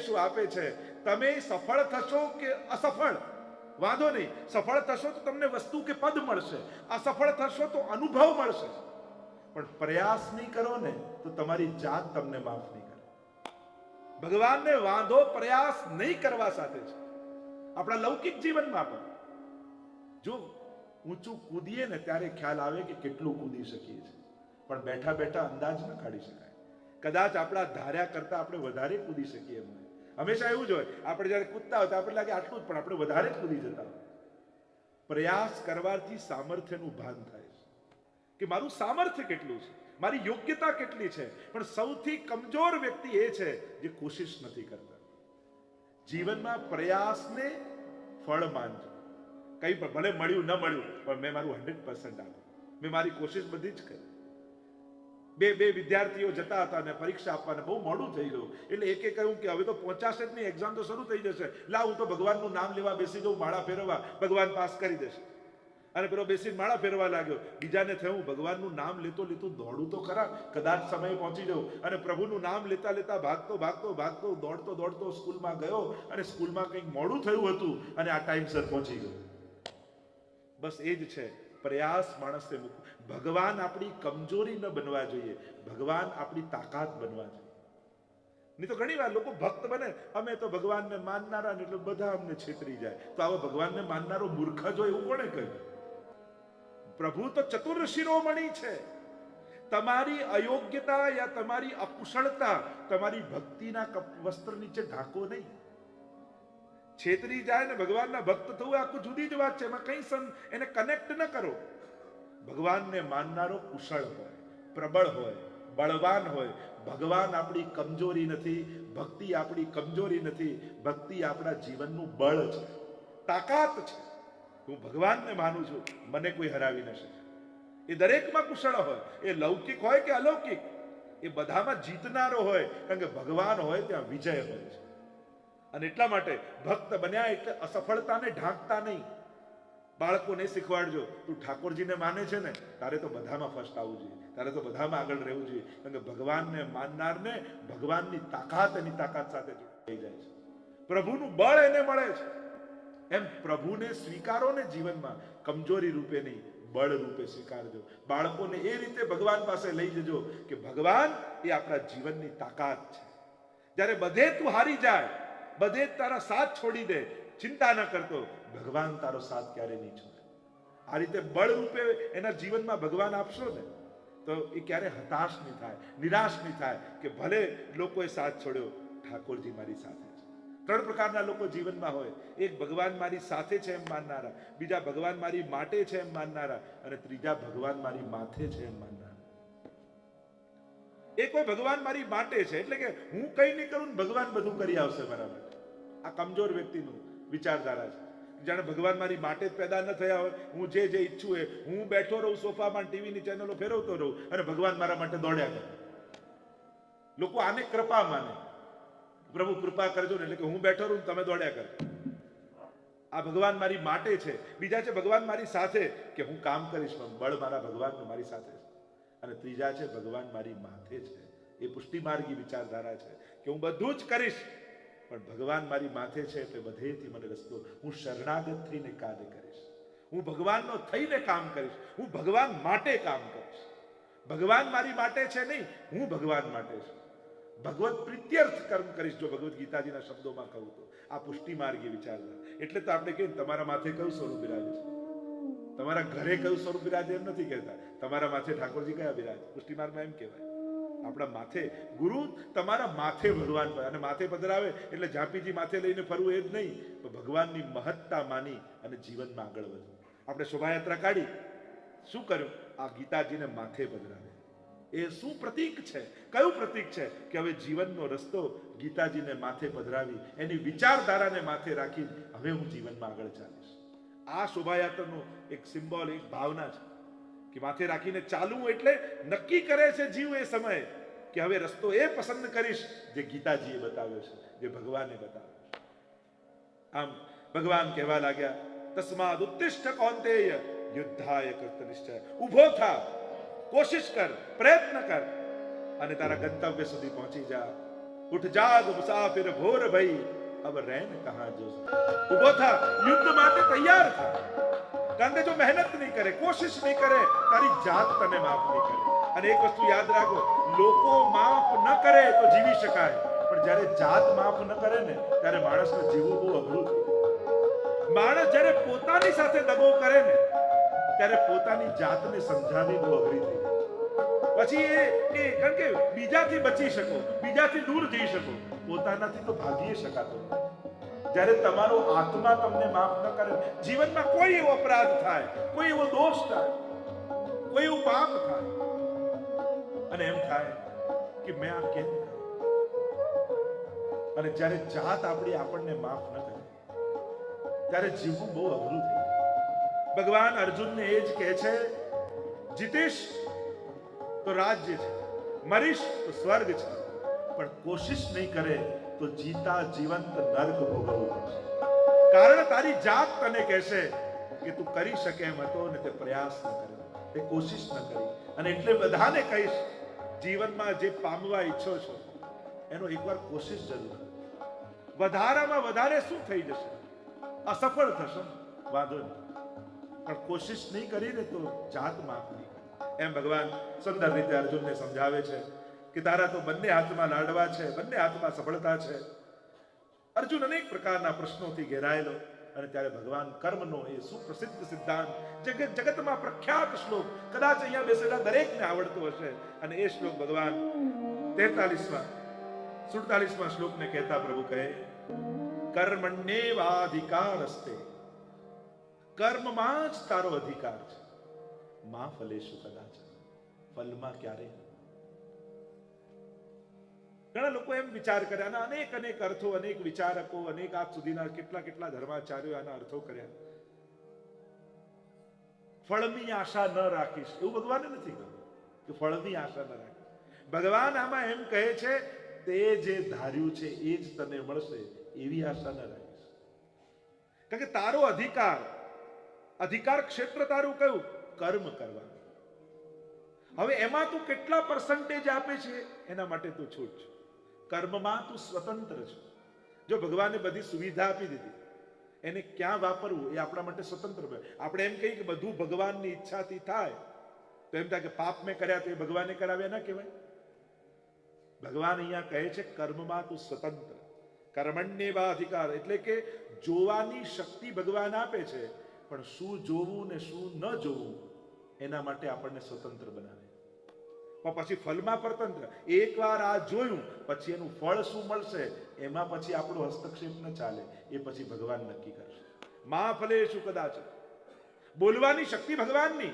શું આપે છે. તમે સફળ થશો કે અસફળ? વાંધો નહીં. સફળ થશો તો તમને વસ્તુ કે પદ મળશે. અસફળ થશો તો અનુભવ મળશે. પણ પ્રયાસ નહીં કરો ને, તો તમારી જાત તમને માફ નહીં કરે. ભગવાનને વાંધો, પ્રયાસ નહીં કરવા સાથે છે. આપણા લૌકિક જીવનમાં પણ. જો ઊંચું કૂદીએ ને, ત્યારે ખ્યાલ આવે કે કેટલું કૂદી શકીએ છીએ. પણ બેઠા બેઠા અંદાજ ન કાઢી શકાય. કદાચ આપણા ધાર્યા કરતા આપણે વધારે કૂદી શકીએ એમ. હંમેશા એવું જ હોય. આપણે જ્યારે કૂદતા હોય તો આપણે લાગે આટલું જ, પણ આપણે વધારે જ કૂદી જતા પ્રયાસ કરવાથી સામર્થ્યનું ભાન થાય છે. કે મારું સામર્થ્ય કેટલું છે? મારી યોગ્યતા કેટલી છે? પણ સૌથી કમજોર વ્યક્તિ એ છે જે કોશિશ નથી કરતા. જીવનમાં પ્રયાસને ફળ માનજો. કંઈ પણ, ભલે મળ્યું, ન મળ્યું, પણ મેં મારું હંડ્રેડ પર્સન્ટ આપ્યું. મેં મારી કોશિશ બધી જ કરી. બે બે વિદ્યાર્થીઓ જતા હતા અને પરીક્ષા આપવાને બહુ મોડું થઈ ગયું. એટલે એકે કહ્યું કે હવે તો પહોંચાશે નહીં એક્ઝામ તો શરૂ થઈ જશે. લાવ હું તો ભગવાનનું નામ લેવા બેસી જઉં, માળા ફેરવવા. ભગવાન પાસ કરી દેશે. અને પેલો બેસીને માળા ફેરવા લાગ્યો. બીજાને થયું ભગવાનનું નામ લેતો લેતું દોડું તો ખરા, કદાચ સમય પહોંચી જવું અને પ્રભુનું નામ લેતા લેતા ભાગતો ભાગતો ભાગતો, દોડતો દોડતો સ્કૂલમાં ગયો અને સ્કૂલમાં કંઈક મોડું થયું હતું અને આ ટાઈમસર પહોંચી ગયો. બસ એ જ છે. પ્રયાસ માણસે મૂકવો. ભગવાન આપણી કમજોરી ન બનવા જોઈએ. ભગવાન આપણી તાકાત બનવા જોઈએ. નહીં તો ઘણી વાર લોકો ભક્ત બને. અમે તો ભગવાનને માનનારા ને એટલે બધા અમને છેતરી જાય. તો આવો ભગવાનને માનનારો મૂર્ખ જો એવું કોણે કહ્યું? પ્રભુ તો ચતુર શિરોમણી છે. તમારી અયોગ્યતા યા તમારી અકુશળતા તમારી ભક્તિના વસ્ત્ર નીચે ઢાંકો નહીં. છેતરી જાય ને ભગવાનના ભક્ત થવું આખું જુદી જ વાત છે. એમાં કંઈ એને કનેક્ટ ન કરો. ભગવાનને માનનારો કુશળ હોય, પ્રબળ હોય, બળવાન હોય. ભગવાન આપણી કમજોરી નથી, ભક્તિ આપણી કમજોરી નથી. ભક્તિ આપણા જીવનનું બળ છે. તાકાત છે. હું ભગવાનને માનું છું. મને કોઈ હરાવી ન શકે. એ દરેકમાં કુશળ હોય. એ લૌકિક હોય કે અલૌકિક? એ બધામાં જીતનારો હોય. કારણ કે ભગવાન હોય ત્યાં વિજય હોય છે. અને એટલા માટે ભક્ત બન્યા એટલે અસફળતાને ઢાંકતા નહીં. બાળકોને શીખવાડજો. તું ઠાકોરજીને માને છે ને, તારે તો બધામાં ફર્સ્ટ આવવું જોઈએ. તારે તો બધામાં આગળ રહેવું જોઈએ. કારણ કે ભગવાનને માનનારને ભગવાનની તાકાત એની તાકાત સાથે થઈ જાય છે. પ્રભુનું બળ એને મળે છે. એમ પ્રભુને સ્વીકારો ને જીવનમાં. કમજોરી રૂપે નહીં, બળ રૂપે સ્વીકારજો. બાળકોને એ રીતે ભગવાન પાસે લઈ જજો કે ભગવાન એ આપણા જીવનની તાકાત છે. જ્યારે બધે તું હારી જાય બધે તારા સાથ છોડી દે. ચિંતા ન કરતો. ભગવાન તારો સાથ ક્યારે નહીં છોડે. આ રીતે બળ રૂપે એના જીવનમાં ભગવાન આપશો ને, તો એ ક્યારે હતાશ નહીં થાય, નિરાશ નહીં થાય કે ભલે લોકોએ સાથ છોડ્યો, ઠાકોરજી મારી સાથે છે. ત્રણ પ્રકારના લોકો જીવનમાં હોય. એક ભગવાન મારી સાથે છે એમ માનનારા, બીજા ભગવાન મારી માટે છે એમ માનનારા, અને ત્રીજા ભગવાન મારી માથે છે એમ માનનારા. એ કોઈ ભગવાન મારી માટે છે. એટલે કે હું કઈ નહીં કરું ભગવાન બધું કરી આવશે મારા માટે આ કમજોર વ્યક્તિનું વિચારધારા છે. જાણે ભગવાન મારી માટે જ પેદા ન થયા હોય, હું જે જે ઈચ્છું એ, હું બેઠો રહું સોફામાં ટીવીની ચેનલો ફેરવતો રહું અને ભગવાન મારા માટે દોડ્યા કરે. લોકો આને કૃપા માને. પ્રભુ કૃપા કરજો ને એટલે કે હું બેઠો રહું તમે દોડ્યા કર. આ ભગવાન મારી માટે છે. બીજા છે ભગવાન મારી સાથે કે હું કામ કરીશ પણ બળ મારા ભગવાનનું મારી સાથે છે. અને ત્રીજા છે, ભગવાન મારી માથે છે. એ પુષ્ટિમાર્ગી વિચારધારા છે કે હું બધું જ કરીશ, પણ ભગવાન મારી માથે છે એટલે બધેથી મને રસ્તો હું શરણાગત થઈને કાર્ય કરીશ. હું ભગવાનનો થઈને કામ કરીશ, હું ભગવાન માટે કામ કરીશ. ભગવાન મારી માટે છે નહીં, હું ભગવાન માટે છું. ભગવત પ્રીત્યર્થ કર્મ કરીશ, જો ભગવદ્ ગીતાજીના શબ્દોમાં કહું તો. આ પુષ્ટિ માર્ગી વિચારધારા. એટલે તો આપણે કહીએ તમારા માથે કયું સ્વરૂપ બિરાજે છે? તમારા ઘરે કયું સ્વરૂપ બિરાજે એમ નથી કહેતા. તમારા માથે ઠાકોરજી કયા બિરાજ? પુષ્ટિ માર્ગમાં એમ કહેવાય. આપણા માથે, ગુરુ તમારા માથે ભગવાન અને માથે પધરાવે એટલે ઝાંપીજી માથે લઈને ફરવું એ જ નહીં, પણ ભગવાનની મહત્તા માની અને જીવનમાં આગળ વધવું આપણે શોભાયાત્રા કાઢી. શું કર્યું? આ ગીતાજીને માથે પધરાવે. એ શું પ્રતીક છે? કયું પ્રતીક છે? કે હવે જીવનનો રસ્તો ગીતાજીને માથે પધરાવી, એની વિચારધારાને માથે રાખી હવે હું જીવનમાં આગળ ચાલીશ આ શોભાયાત્રાનો એક સિમ્બોલ, એક ભાવના છે કે માથે રાખીને ચાલવું એટલે નક્કી કરે છે જીવ એ સમયે કે હવે રસ્તો એ પસંદ કરીશ જે ગીતાજીએ બતાવ્યો છે, જે ભગવાને બતાવ્યો છે. આમ ભગવાન કહેવા લાગ્યા, તસ્માદ ઉત્તિષ્ઠ કૌંતેય, યુદ્ધાય કૃત નિશ્ચય ઊભો થા, કોશિશ કર, પ્રયત્ન કર. અને તારા ગંતવ્ય સુધી પહોંચી જા. ઉઠ જાગ મુસાફિર ભોર ભઈ. અબ रैन कहा जो उभो था, युद्ध માટે તૈયાર થા કે જો મહેનત નહીં કરે કોશિશ નહીં કરે તારી જાત તને માફ નહીં કરે અને એક વસ્તુ યાદ રાખો લોકો માફ ન કરે તો જીવી શકાય પણ જ્યારે જાત માફ ન કરે ને ત્યારે માણસને જીવવું બહુ અઘરું માણસ જ્યારે પોતાની સાથે દગો કરે ને ત્યારે પોતાની જાતને સમજાવી બહુ અઘરી થઈ પછી એ કારણ કે બીજાથી બચી શકો, બીજાથી દૂર જઈ શકો, પોતાનાથી તો ભાગી શકાતો જ્યારે તમારો આત્મા તમને માફ ન કરે, જીવનમાં કોઈ એવો અપરાધ થાય, કોઈ એવો દોષ થાય, કોઈ એવું પાપ થાય. અને એમ થાય કે મેં આ કેમ અને જ્યારે જાત આપણી આપણને માફ ન કરે, ત્યારે જીવવું બહુ અઘરું થઈ ભગવાન અર્જુનને એ જ કહે છે, જીતીશ તો રાજ્ય છે. મરીશ તો સ્વર્ગ છે. પણ કોશિશ નહીં કરે તો જીતા જીવંત નર્ક ભોગવવું પડશે. કારણ તારી જાત તને કહેશે કે તું કરી શકે એમ હતો ને તે પ્રયાસ ન કર્યો. તે કોશિશ ન કરી. અને એટલે બધાને કહીશ, જીવનમાં જે પામવા ઈચ્છો છો, એનો એકવાર કોશિશ જરૂર વધારામાં વધારે શું થઈ જશે? અસફળ થશો? વાંધો નહીં. પણ કોશિશ નહીં કરીને તો જાત માફ નહીં કરે. એમ ભગવાન સુંદર રીતે અર્જુનને સમજાવે છે કે તારા તો બંને હાથમાં લાડવા છે, બંને હાથમાં સફળતા છે. અર્જુન અનેક પ્રકારના પ્રશ્નોથી ઘેરાયેલો અને ત્યારે ભગવાન કર્મનો એ સુપ્રસિદ્ધ સિદ્ધાંત જગત, જગતમાં પ્રખ્યાત શ્લોક કદાચ અહીંયા બેસેલા દરેકને આવડતો હશે અને એ શ્લોક ભગવાન તેતાલીસમાં, સુડતાલીસમાં શ્લોકને કહેતા પ્રભુ કહે કર્મણ્યેવાધિકાર અસ્તે કર્મમાં જ તારો અધિકાર છે. માં ફલેશુ કદાચ? ફલમાં ક્યારે? ઘણા લોકો એમ વિચાર કર્યા આના અનેક અનેક અર્થો, અનેક વિચારકો, અનેક આજ સુધીના કેટલા કેટલા ધર્માચાર્યો આના અર્થો કર્યા. ફળની આશા ન રાખીશ. એવું ભગવાને નથી કહ્યું કે ફળની આશા ન રાખીશ. ભગવાન આમાં એમ કહે છે, તે જે ધાર્યું છે, એ જ તને મળશે, એવી આશા ન રાખીશ. કારણ કે તારો અધિકાર અધિકાર ક્ષેત્ર તારું કયું? કર્મ કરવાનું હવે એમાં તું કેટલા પર્સન્ટેજ આપે છે? એના માટે તું છૂટ છે. કર્મમાં તું સ્વતંત્ર છે. જો ભગવાને બધી સુવિધા આપી દીધી, એને ક્યાં વાપરવું? એ આપણા માટે સ્વતંત્ર. આપણે એમ કહીએ કે બધું ભગવાનની ઈચ્છાથી થાય. તો એમ થાય કે પાપ મેં કર્યા તો એ ભગવાને કરાવ્યા ના કહેવાય? ભગવાન અહીંયા કહે છે, કર્મમાં તું સ્વતંત્ર. કર્મણ્ય અધિકાર એટલે કે જોવાની શક્તિ ભગવાન આપે છે, પણ શું જોવું ને શું ન જોવું એના માટે આપણને સ્વતંત્ર બનાવે. પણ પછી ફલમાં પરતંત્ર. એકવાર આ જોયું, પછી એનું ફળ શું મળશે, એમાં પછી આપણો હસ્તક્ષેપ ન ચાલે, એ પછી ભગવાન નક્કી કરશે. મા ફલે શું કદાચ? બોલવાની શક્તિ ભગવાનની.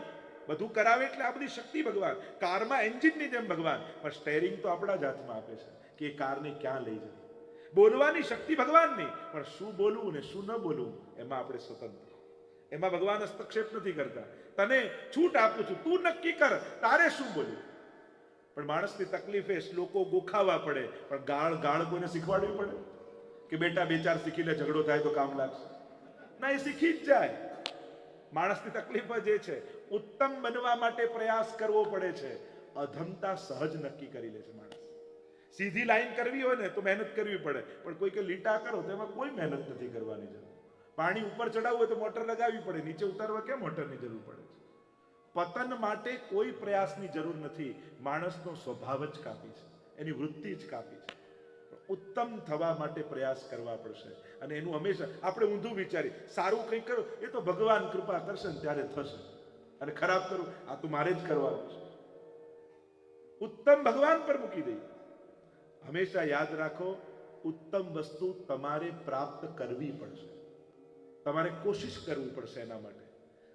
બધું કરાવે એટલે આ બધી શક્તિ ભગવાન. કારમાં એન્જિનની જેમ ભગવાન. પણ સ્ટેરિંગ તો આપણા જ હાથમાં આપે છે, કે એ કારને ક્યાં લઈ જવી. બોલવાની શક્તિ ભગવાનની. પણ શું બોલવું ને શું ન બોલવું, એમાં આપણે સ્વતંત્ર. એમાં ભગવાન હસ્તક્ષેપ નથી કરતા. તને છૂટ આપું છું. તું નક્કી કર, તારે શું બોલવું? પણ માણસની તકલીફ શ્લોકો ગોખાવા પડે. પણ ગાળ ગાળ કોઈને શીખવાડવી પડે? કે બેટા, બે, ચાર શીખી લે ઝઘડો થાય તો કામ લાગશે? ના, એ શીખી જ જાય. માણસની તકલીફ જ એ છે. ઉત્તમ બનવા માટે પ્રયાસ કરવો પડે છે. અધમતા સહજ નક્કી કરી લે છે માણસ. સીધી લાઈન કરવી હોય ને તો મહેનત કરવી પડે. પણ કોઈ કે લીટા કરો તેમાં કોઈ મહેનત નથી કરવાની જરૂર. પાણી ઉપર ચડાવવું હોય તો મોટર લગાવવી પડે. નીચે ઉતારવા કે મોટરની જરૂર પડે છે? પતન માટે કોઈ પ્રયાસની જરૂર નથી. માણસનો સ્વભાવ જ કાપી છે. એની વૃત્તિ જ કાપી છે. ઉત્તમ થવા માટે પ્રયાસ કરવા પડશે. અને એનું હંમેશા આપણે ઊંધું વિચારી સારું કંઈક કરો, એ તો ભગવાન કૃપા કરશે ને ત્યારે થશે. અને ખરાબ કરું, આ તો મારે જ કરવાનું છે. ઉત્તમ ભગવાન પર મૂકી દઈએ. હંમેશા યાદ રાખો, ઉત્તમ વસ્તુ તમારે પ્રાપ્ત કરવી પડશે. તમારે કોશિશ કરવી પડશે એના માટે.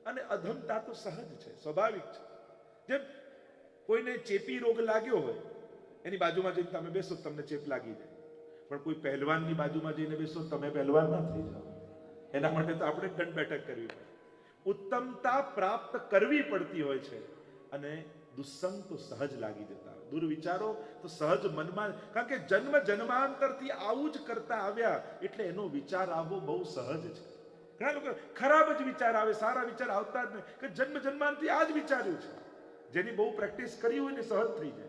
અને અધમતા તો સહજ છે, સ્વાભાવિક છે. જેમ કોઈને ચેપી રોગ લાગ્યો હોય, એની બાજુમાં જઈને તમે બેસો, તમને ચેપ લાગી જાય. પણ કોઈ પહેલવાનની બાજુમાં જઈને બેસો, તમે પહેલવાન ના થઈ જાઓ. એના માટે તો આપણે દંડ બેઠક કરવી પડે. ઉત્તમતા પ્રાપ્ત કરવી પડતી હોય છે અને દુસ્સંગ તો સહજ લાગી જતા દુર્વિચારો તો સહજ મનમાં, કારણ કે જન્મ જન્માંતરથી આવું જ કરતા આવ્યા એટલે એનો વિચાર આવવો બહુ સહજ છે. લોકો ખરાબ જ વિચાર આવે, સારા વિચાર આવતા જ નહીં. કે જન્મ જન્માંતથી આ જ વિચાર્યું છે. જેની બહુ પ્રેક્ટિસ કરી હોય ને સહજ થઈ જાય.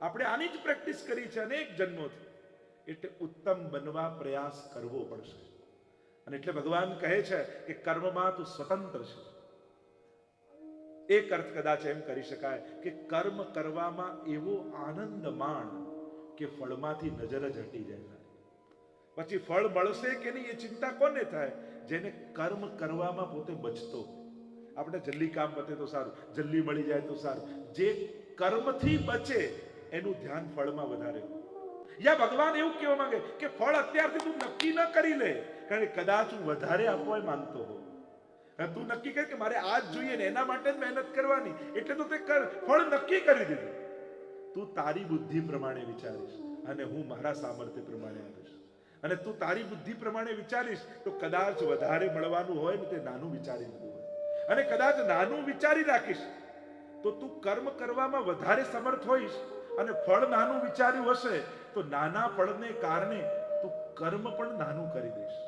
આપણે આની જ પ્રેક્ટિસ કરી છે અનેક જન્મોથી. એટલે ઉત્તમ બનવા પ્રયાસ કરવો પડશે. અને એટલે ભગવાન કહે છે કે કર્મમાં તું સ્વતંત્ર છે. એક અર્થ કદાચ એમ કરી શકાય કે કર્મ કરવામાં એવો આનંદ માણ કે ફળમાંથી નજર જ હટી જાય. પછી ફળ મળશે કે નહીં એ ચિંતા કોને થાય? જેને કર્મ કરવામાં પોતે બચતો. આપણે જલ્દી કામ પતે તો સારું, જલ્દી મળી જાય તો સારું. જે કર્મથી બચે, એનું ધ્યાન ફળમાં વધારે યા ભગવાન એવું કહેવા માંગે કે ફળ અત્યારથી તું નક્કી ન કરી લે, કારણ કે કદાચ હું વધારે આપવા માંગતો હો તું નક્કી કર કે મારે આ જ જોઈએ ને એના માટે જ મહેનત કરવાની, એટલે તો તે કર, ફળ નક્કી કરી દીધું. તું તારી બુદ્ધિ પ્રમાણે વિચારીશ અને હું મારા સામર્થ્ય પ્રમાણે આવીશ. અને તું તારી બુદ્ધિ પ્રમાણે વિચારીશ, તો કદાચ વધારે મળવાનું હોય ને તે નાનું વિચારી લીધું હોય. અને કદાચ નાનું વિચારી રાખીશ, તો તું કર્મ કરવામાં વધારે સમર્થ હોઈશ અને ફળ નાનું વિચાર્યું હશે, તો નાના ફળને કારણે તું કર્મ પણ નાનું કરી દઈશ.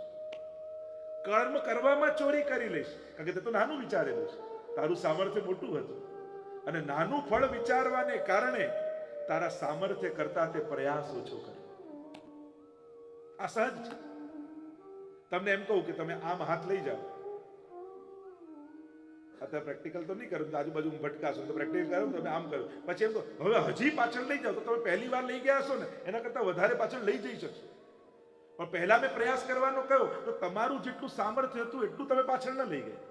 કર્મ કરવામાં ચોરી કરી લઈશ, કારણ કે તે તો નાનું વિચારેલું છે. તારું સામર્થ્ય મોટું હતું. અને નાનું ફળ વિચારવાને કારણે તારા સામર્થ્ય કરતા તે પ્રયાસ ઓછો કરે. આ સહજ છે. તમને એમ કહું કે તમે આમ હાથ લઈ જાઓ. અત્યારે પ્રેક્ટિકલ તો નહીં કરો આજુબાજુ હું ભટકાશો, તો પ્રેક્ટિકલ કરો તમે આમ કરો. પછી એમ કહો, હવે હજી પાછળ લઈ જાઓ, તો તમે પહેલી વાર લઈ ગયા હશો ને, એના કરતાં વધારે પાછળ લઈ જઈ શકશો. પણ પહેલા મેં પ્રયાસ કરવાનો કયો, તો તમારું જેટલું સામર્થ્ય હતું, એટલું તમે પાછળ ન લઈ ગયા.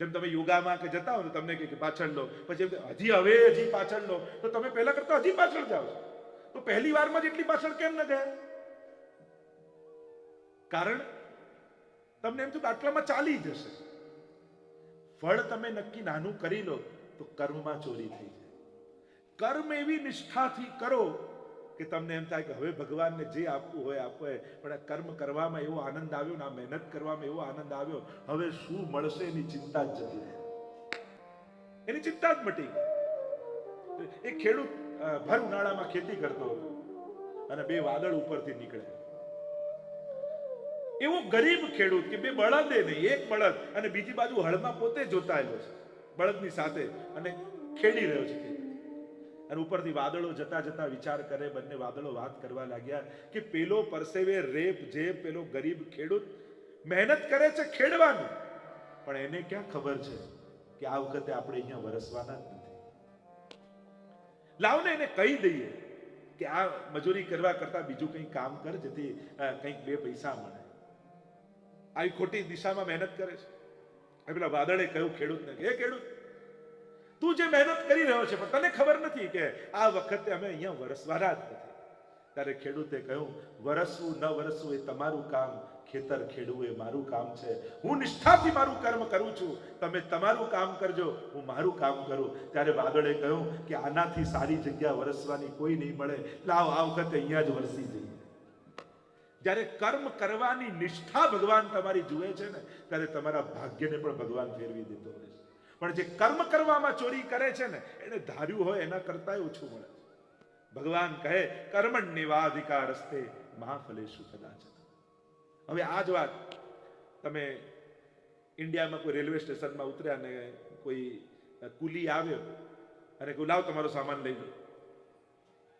જેમ તમે યોગામાં કે જતા હો ને, તમને કે પાછળ લો. પછી હજી હવે હજી પાછળ લો. તો તમે પહેલા કરતા હજી પાછળ જાઓ તો પહેલી વારમાં જેટલી પાછળ કેમ ન ગયા? કારણ તમને એમ થયું કે આટલામાં ચાલી જશે. ફળ તમે નક્કી નાનું કરી લો તો કર્મમાં ચોરી થઈ જાય. કર્મ એવી નિષ્ઠાથી કરો કે તમને એમ થાય કે હવે ભગવાનને જે આપવું હોય હોય પણ આ કર્મ કરવામાં એવો આનંદ આવ્યો ને આ મહેનત કરવામાં એવો આનંદ આવ્યો, હવે શું મળશે એની ચિંતા જ જતી રહે. એની ચિંતા જ મટી ગઈ. એ ખેડૂત ભર ઉનાળામાં ખેતી કરતો હતો અને બે વાદળ ઉપરથી નીકળે એવો ગરીબ ખેડૂત કે બે બળદે નહીં, એક બળદ. અને બીજી બાજુ હળમાં પોતે જોતાયેલો છે, બળદની સાથે અને ખેડી રહ્યો છે અને ઉપરથી વાદળો જતા જતા વિચાર કરે, બંને વાદળો વાત કરવા લાગ્યા કે પેલો પરસેવે રેપ જે પેલો ગરીબ ખેડૂત મહેનત કરે છે ખેડવાનું. પણ એને ક્યાં ખબર છે કે આ વખતે આપણે અહીંયા વરસવાના જ નથી. લાવને એને કહી દઈએ કે આ મજૂરી કરવા કરતા બીજું કંઈ કામ કર, જેથી કંઈક બે પૈસા મળે. આવી ખોટી દિશામાં મહેનત કરે છે. એ પેલા વાદળે કહ્યું ખેડૂતને કે, એ ખેડૂત તું જે મહેનત કરી રહ્યો છે પણ તને ખબર નથી કે આ વખતે અમે અહીંયા વરસવાના જ નથી. ત્યારે ખેડૂતે કહ્યું વરસવું ન વરસવું એ તમારું કામ. ખેતર ખેડવું એ મારું કામ છે. હું નિષ્ઠાથી મારું કર્મ કરું છું. તમે તમારું કામ કરજો હું મારું કામ કરું. ત્યારે વાદળે કહ્યું કે આનાથી સારી જગ્યા વરસવાની કોઈ નહીં મળે. લાવ આ વખતે અહીંયા જ વરસી જઈએ. જ્યારે કર્મ કરવાની નિષ્ઠા ભગવાન તમારી જુએ છે ને, ત્યારે તમારા ભાગ્યને પણ ભગવાન ફેરવી દેતો હોય છે. પણ જે કર્મ કરવામાં ચોરી કરે છે ને, એને ધાર્યું હોય એના કરતાંય ઓછું મળે ભગવાન કહે કર્મણ્યવાધિકાર રસ્તે મહાફલેશુ કદાચ હવે આ જ વાત, તમે ઇન્ડિયામાં કોઈ રેલવે સ્ટેશનમાં ઉતર્યા ને કોઈ કુલી આવ્યો, અને કોઈ લાવ તમારો સામાન લઈ લો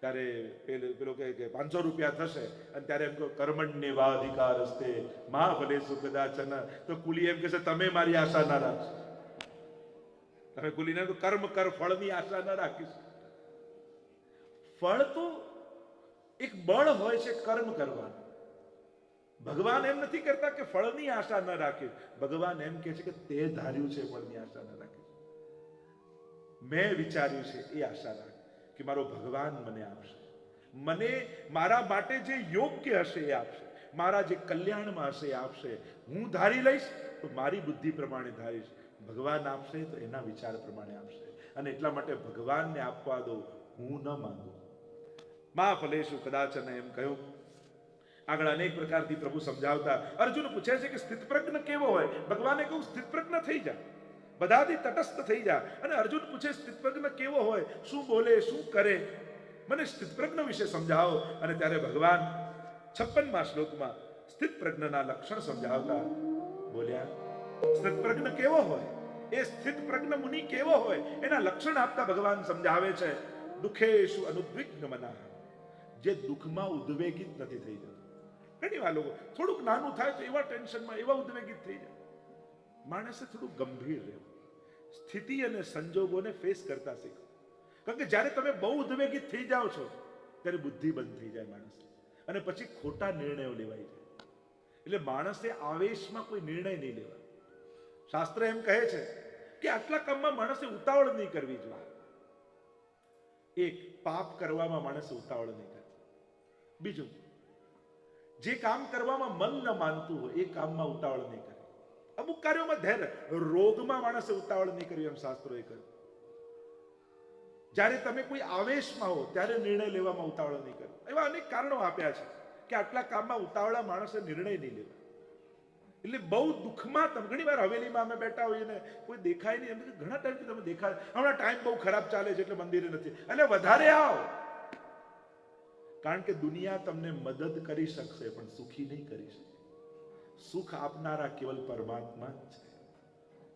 ત્યારે પેલું પેલો કહે કે પાંચસો રૂપિયા થશે અને ત્યારે એમ કહો કર્મણ્ય વાધિકાર હસ્તે, મા ભલે સુખદાચન. તો કુલી એમ કહેશે તમે મારી આશા ના રાખશો. તમે કુલીને તો કર્મ કર ફળની આશા ન રાખીશ. ફળ તો એક બળ હોય છે કર્મ કરવાનું. ભગવાન એમ નથી કરતા કે ફળની આશા ન રાખે. ભગવાન એમ કે છે કે તે ધાર્યું છે, ફળની આશા ન રાખે. મેં વિચાર્યું છે, એ આશા રાખ. કે મારો ભગવાન મને આપશે. મને મારા માટે જે યોગ્ય હશે એ આપશે. મારા જે કલ્યાણમાં હશે એ આપશે. હું ધારી લઈશ, તો મારી બુદ્ધિ પ્રમાણે ધારીશ. ભગવાન આપશે તો એના વિચાર પ્રમાણે આપશે. અને એટલા માટે ભગવાનને આપવા દો, હું ન માંગુ. મા ફલેશુ કદાચ અને એમ કહ્યું. આગળ અનેક પ્રકારથી પ્રભુ સમજાવતા. અર્જુન પૂછે છે કે સ્થિતપ્રજ્ઞ કેવો હોય? ભગવાને કહ્યું, સ્થિતપ્રજ્ઞ થઈ જા. બધાથી તટસ્થ થઈ જા. અને અર્જુન પૂછે સ્થિતપ્રજ્ઞ કેવો હોય? શું બોલે? શું કરે? મને સ્થિતપ્રજ્ઞ વિશે સમજાવો. અને ત્યારે ભગવાન છપ્પનમાં શ્લોકમાં સ્થિતપ્રજ્ઞના લક્ષણ સમજાવતા બોલ્યા સ્થિતપ્રજ્ઞ કેવો હોય? એ સ્થિતપ્રજ્ઞ મુનિ કેવો હોય? એના લક્ષણ આપતા ભગવાન સમજાવે છે દુઃખેશુ અનુદ્વિગ્ન મના જે દુઃખમાં ઉદ્વેગિત નથી થઈ જતું. ઘણી વાર લોકો, થોડુંક નાનું થાય તો એવા ટેન્શનમાં એવા ઉદ્વેગિત થઈ જાય. માણસે થોડું ગંભીર રહેવું. સ્થિતિ અને સંજોગોને ફેસ કરતા શીખો. કારણ કે જ્યારે તમે બહુ ઉદ્વેગિત થઈ જાઓ છો, ત્યારે બુદ્ધિ બંધ થઈ જાય માણસ અને પછી ખોટા નિર્ણયો લેવાય જાય એટલે માણસે આવેશમાં કોઈ નિર્ણય નહીં લેવા. શાસ્ત્ર એમ કહે છે કે આટલા કામમાં માણસે ઉતાવળ નહીં કરવી જોઈએ એક પાપ કરવામાં માણસે ઉતાવળ નહીં કરવી. બીજું, જે કામ કરવામાં મન ન માનતું હોય, એ કામમાં ઉતાવળ નહીં કરવી. અમુક કાર્યોમાં ધૈર્ય રોગમાં માણસે ઉતાવળ નહીં કરવી એમ શાસ્ત્રોએ કહ્યું જ્યારે તમે કોઈ આવેશમાં હો, ત્યારે નિર્ણય લેવામાં ઉતાવળ નહીં કરો. એવા અનેક કારણો આપ્યા છે કે આટલા કામમાં ઉતાવળા માણસે નિર્ણય નહીં લેવા એટલે બહુ દુઃખમાં તમે, ઘણી વાર હવેલીમાં અમે બેઠા હોઈએ ને, કોઈ દેખાય નહીં. એમ ઘણા ટાઈમથી તમે દેખાય. હમણાં ટાઈમ બહુ ખરાબ ચાલે છે એટલે મંદિરે નથી. એટલે વધારે આવો. કારણ કે દુનિયા તમને મદદ કરી શકશે, પણ સુખી નહીં કરી શકે સુખ આપનારા કેવલ પરમાત્મા છે.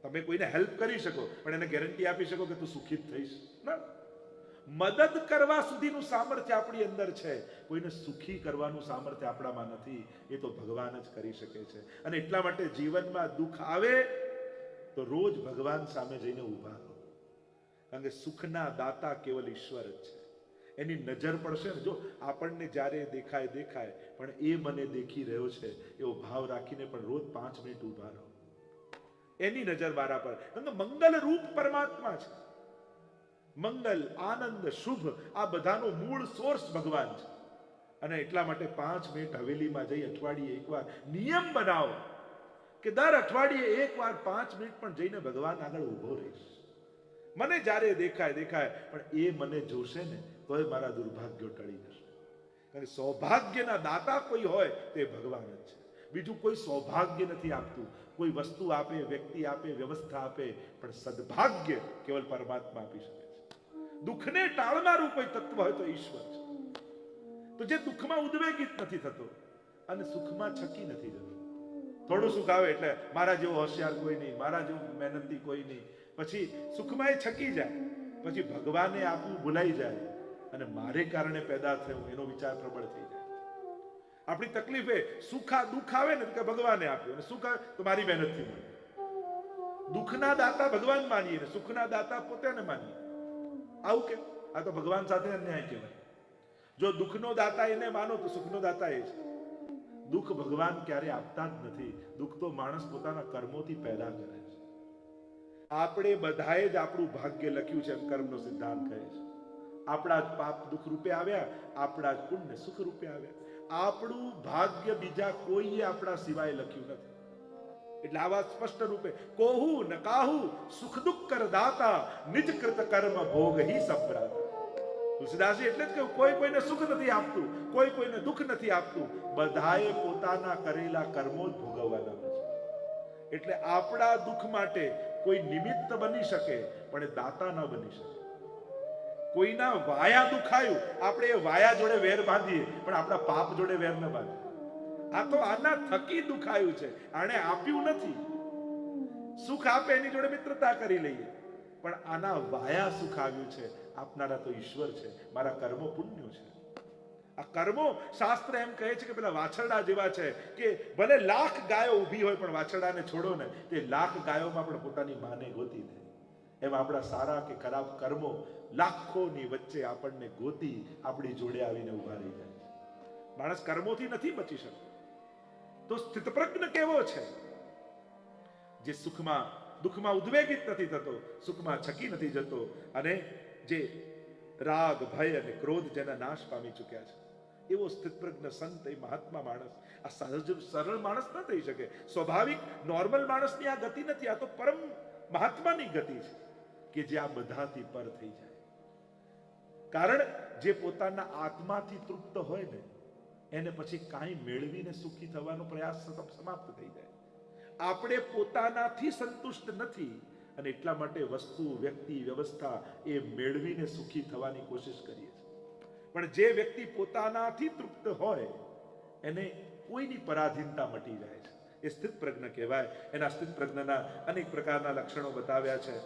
તમે કોઈને હેલ્પ કરી શકો, પણ એને ગેરંટી આપી શકો કે તું સુખી થઈશ. ના. મદદ કરવા સુધીનું સામર્થ્ય આપણી અંદર છે. કોઈને સુખી કરવાનું સામર્થ્ય આપણામાં નથી, એ તો ભગવાન જ કરી શકે છે. અને એટલા માટે જીવનમાં દુઃખ આવે, તો રોજ ભગવાન સામે જઈને ઊભા રહો. કારણ કે સુખના દાતા કેવલ ઈશ્વર જ છે. એની નજર પડશે ને? જો આપણને જ્યારે દેખાય દેખાય, પણ એ મને દેખી રહ્યો છે, એવો ભાવ રાખીને પણ રોજ પાંચ મિનિટ ઊભા રહો. એની નજર મારા પર. મંગલ રૂપ પરમાત્મા છે. મંગલ, આનંદ, શુભ, આ બધાનો મૂળ સોર્સ ભગવાન છે. અને એટલા માટે પાંચ મિનિટ હવેલીમાં જઈ અઠવાડિયે એકવાર નિયમ બનાવો કે દર અઠવાડિયે એકવાર પાંચ મિનિટ પણ જઈને ભગવાન આગળ ઊભો રહીશ. મને જ્યારે દેખાય દેખાય, પણ એ મને જોશે ને તોય મારા દુર્ભાગ્યો ટળી જશે. કારણ સૌભાગ્યના દાતા કોઈ હોય તે ભગવાન જ છે. બીજું કોઈ સૌભાગ્ય નથી આપતું. કોઈ વસ્તુ આપે, વ્યક્તિ આપે, વ્યવસ્થા આપે, પણ સદભાગ્ય કેવલ પરમાત્મા આપી શકે છે. દુઃખને ટાળનારું કોઈ તત્વ હોય તો ઈશ્વર છે. તો જે દુઃખમાં ઉદ્વેગિત નથી થતો અને સુખમાં છકી નથી જતો. થોડું સુખ આવે એટલે મારા જેવો હોશિયાર કોઈ નહીં, મારા જેવું મહેનતી કોઈ નહીં. પછી સુખમાં એ છકી જાય. પછી ભગવાને આપવું ભૂલાઈ જાય. અને મારે કારણે પેદા થયું એનો વિચાર પ્રબળ થઈ જાય. આપણી તકલીફ એ સુખા દુઃખ આવે ને કે ભગવાને આપ્યું અને સુખ તો મારી મહેનતથી મળ્યું દુઃખના દાતા ભગવાન માનીએ ને સુખના દાતા પોતાને માનીએ. આવું કે આ તો ભગવાન સાથે અન્યાય કહેવાય. જો દુઃખનો દાતા એને માનો તો સુખનો દાતા એ છે દુઃખ ભગવાન ક્યારે આપતા જ નથી. દુઃખ તો માણસ પોતાના કર્મોથી પેદા કરે છે. આપણે બધાએ જ આપણું ભાગ્ય લખ્યું છે એમ કર્મનો સિદ્ધાંત કહે છે. આપણા જ પાપ દુઃખ રૂપે આવ્યા, આપણા જ પુણ્ય સુખ રૂપે આવ્યા. આપણું ભાગ્ય બીજા કોઈએ આપણા સિવાય લખ્યું નથી. એટલે આવા સ્પષ્ટ રૂપે, કોહુ કાહુ સુખ દુઃખ કર દાતા, નિજ કૃત કર્મ ભોગ હી સંભ્રાતા. તુલસીદાસજી એટલે જ કહ્યું, કોઈ કોઈને સુખ નથી આપતું, કોઈ કોઈને દુઃખ નથી આપતું. બધાએ પોતાના કરેલા કર્મો જ ભોગવવાના છે. એટલે આપણા દુઃખ માટે કોઈ નિમિત્ત બની શકે, પણ દાતા ન બની શકે. કોઈના વાયા દુખાયું, આપણે એ વાયા જોડે વેર બાંધીએ, પણ આપણા પાપ જોડે વેર ન બાંધીએ. આ તો આના થકી દુખાયું છે. આણે આપ્યું નથી. સુખ આપે એની જોડે મિત્રતા કરી લઈએ. પણ આના વાયા સુખ આવ્યું છે. આપનારા તો ઈશ્વર છે. મારા કર્મો પુણ્યો છે. આ કર્મો શાસ્ત્ર એમ કહે છે કે પેલા વાછરડા જેવા છે કે ભલે લાખ ગાયો ઊભી હોય પણ વાછરડાને છોડો ને, તે લાખ ગાયોમાં પણ પોતાની માને ગોતી દે. એમ આપણા સારા કે ખરાબ કર્મો લાખોની વચ્ચે આપણને ગોતી આપણી જોડે આવીને ઊભા રહી જાય માણસ કર્મોથી નથી બચી શકતો. તો સ્થિતપ્રજ્ઞ કેવો છે? જે સુખમાં, દુઃખમાં ઉદ્વેગિત નથી થતો, સુખમાં છકી નથી જતો અને જે રાગ, ભય અને ક્રોધ જેના નાશ પામી ચૂક્યા છે. એવો સ્થિતપ્રજ્ઞ સંત, એ મહાત્મા માણસ, આ સહજ સરળ માણસ ન થઈ શકે. સ્વાભાવિક, નોર્મલ માણસની આ ગતિ નથી, આ તો પરમ મહાત્માની ગતિ છે. કે જે આ બધાથી પર થઈ જાય. કારણ જે પોતાના આત્માથી તૃપ્ત હોય ને, એને પછી કાંઈ મેળવીને સુખી થવાનો પ્રયાસ સમાપ્ત થઈ જાય. આપણે પોતાનાથી સંતુષ્ટ નથી અને એટલા માટે વસ્તુ, વ્યક્તિ, વ્યવસ્થા એ મેળવીને સુખી થવાની કોશિશ કરીએ છીએ. પણ જે વ્યક્તિ પોતાનાથી તૃપ્ત હોય, એને કોઈની પરાધીનતા મટી જાય છે. એ સ્થિત પ્રજ્ઞ કહેવાય. એના સ્થિત પ્રજ્ઞના અનેક પ્રકારના લક્ષણો બતાવ્યા છે.